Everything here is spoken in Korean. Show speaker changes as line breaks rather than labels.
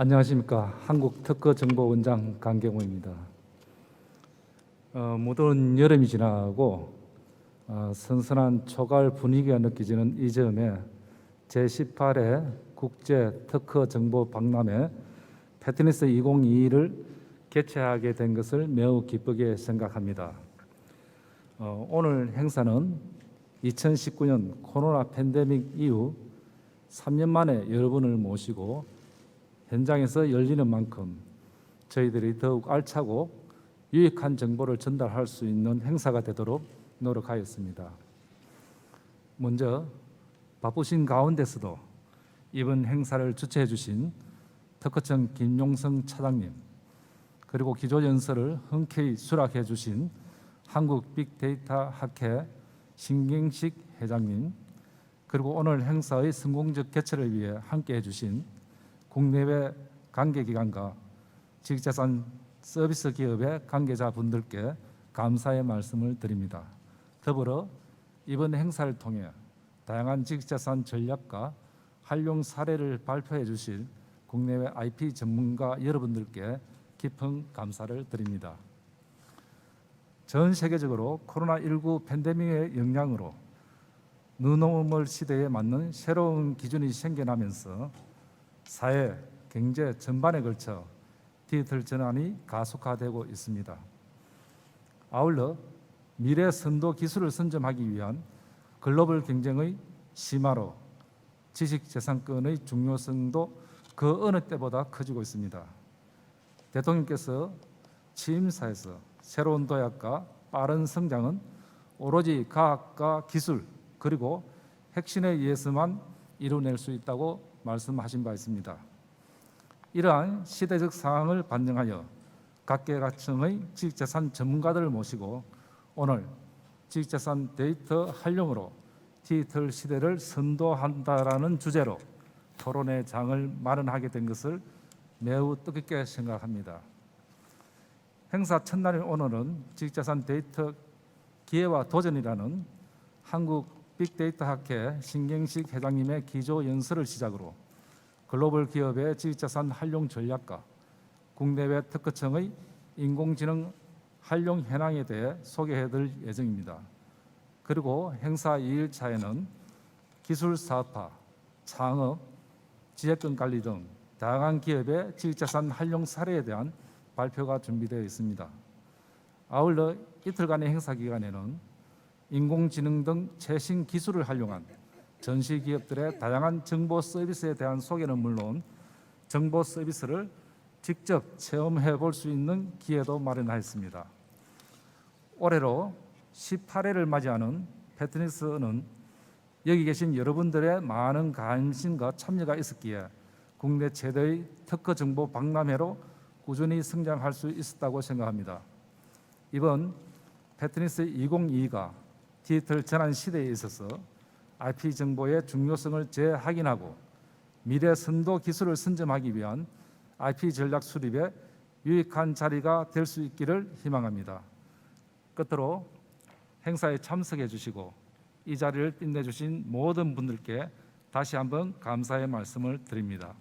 안녕하십니까 한국특허정보원장 강경호입니다. 어, 무더운 여름이 지나고 어, 선선한 초가을 분위기가 느껴지는 이 점에 제18회 국제 특허정보 박람회 패트니스 2022를 개최하게 된 것을 매우 기쁘게 생각합니다. 어, 오늘 행사는 2019년 코로나 팬데믹 이후 3년 만에 여러분을 모시고 현장에서 열리는 만큼 저희들이 더욱 알차고 유익한 정보를 전달할 수 있는 행사가 되도록 노력하였습니다. 먼저 바쁘신 가운데서도 이번 행사를 주최해 주신 특허청 김용성 차장님 그리고 기조 연설을 흔쾌히 수락해 주신 한국 빅데이터 학회 신경식 회장님 그리고 오늘 행사의 성공적 개최를 위해 함께해 주신 국내외 관계기관과 지식자산 서비스 기업의 관계자분들께 감사의 말씀을 드립니다. 더불어 이번 행사를 통해 다양한 지식자산 전략과 활용 사례를 발표해 주실 국내외 IP 전문가 여러분들께 깊은 감사를 드립니다. 전 세계적으로 코로나19 팬데믹의 영향으로 뉴노멀 시대에 맞는 새로운 기준이 생겨나면서 사회, 경제 전반에 걸쳐 디지털 전환이 가속화되고 있습니다. 아울러 미래 선도 기술을 선점하기 위한 글로벌 경쟁의 심화로 지식 재산권의 중요성도 그 어느 때보다 커지고 있습니다. 대통령께서 취임사에서 새로운 도약과 빠른 성장은 오로지 과학과 기술 그리고 핵심에 의해서만 이루어낼 수 있다고 말씀하신 바 있습니다. 이러한 시대적 상황을 반영하여 각계각층의 지식재산 전문가들을 모시고 오늘 지식재산 데이터 활용으로 디지털 시대를 선도한다라는 주제로 토론회 장을 마련하게 된 것을 매우 뜻깊게 생각합니다. 행사 첫날인 오늘은 지식자산 데이터 기회와 도전이라는 한국 빅데이터 학회 신경식 회장님의 기조 연설을 시작으로 글로벌 기업의 지식자산 활용 전략과 국내외 특허청의 인공지능 활용 현황에 대해 소개해드릴 예정입니다. 그리고 행사 2일차에는 기술 사업화, 창업, 지혜권 관리 등 다양한 기업의 지식자산 활용 사례에 대한 발표가 준비되어 있습니다. 아울러 이틀간의 행사 기간에는 인공지능 등 최신 기술을 활용한 전시 기업들의 다양한 정보 서비스에 대한 소개는 물론 정보 서비스를 직접 체험해 볼 수 있는 기회도 마련하였습니다. 올해로 18회를 맞이하는 패트니스는 여기 계신 여러분들의 많은 관심과 참여가 있었기에 국내 최대의 특허 정보 박람회로 꾸준히 성장할 수 있었다고 생각합니다. 이번 패트니스 2022가 디지털 전환 시대에 있어서 IP 정보의 중요성을 재확인하고 미래 선도 기술을 선점하기 위한 IP 전략 수립에 유익한 자리가 될 수 있기를 희망합니다. 끝으로 행사에 참석해 주시고 이 자리를 빛내 주신 모든 분들께 다시 한번 감사의 말씀을 드립니다.